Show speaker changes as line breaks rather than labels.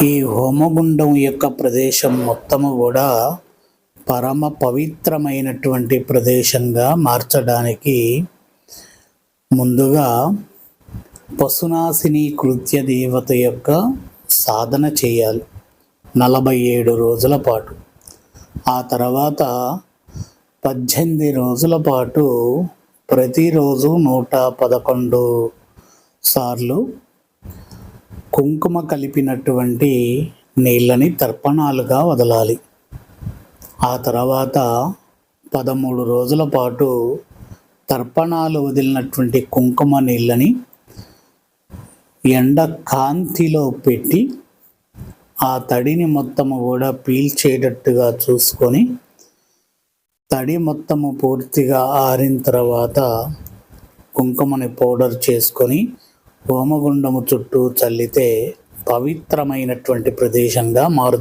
ఈ హోమగుండం యొక్క ప్రదేశం మొత్తము కూడా పరమ పవిత్రమైనటువంటి ప్రదేశంగా మార్చడానికి ముందుగా పశునాశిని కృత్య దేవత యొక్క సాధన చేయాలి నలభై ఏడు రోజుల పాటు. ఆ తర్వాత పద్దెనిమిది రోజుల పాటు ప్రతిరోజు నూట పదకొండు సార్లు కుంకుమ కలిపినటువంటి నీళ్ళని తర్పణాలుగా వదలాలి. ఆ తర్వాత పదమూడు రోజుల పాటు తర్పణాలు వదిలినటువంటి కుంకుమ నీళ్ళని ఎండ కాంతిలో పెట్టి ఆ తడిని మొత్తము కూడా పీల్చేటట్టుగా చూసుకొని తడి మొత్తము పూర్తిగా ఆరిన తర్వాత కుంకుమని పౌడర్ చేసుకొని హోమగుండము చుట్టూ చల్లితే పవిత్రమైనటువంటి ప్రదేశంగా మారుతుంది.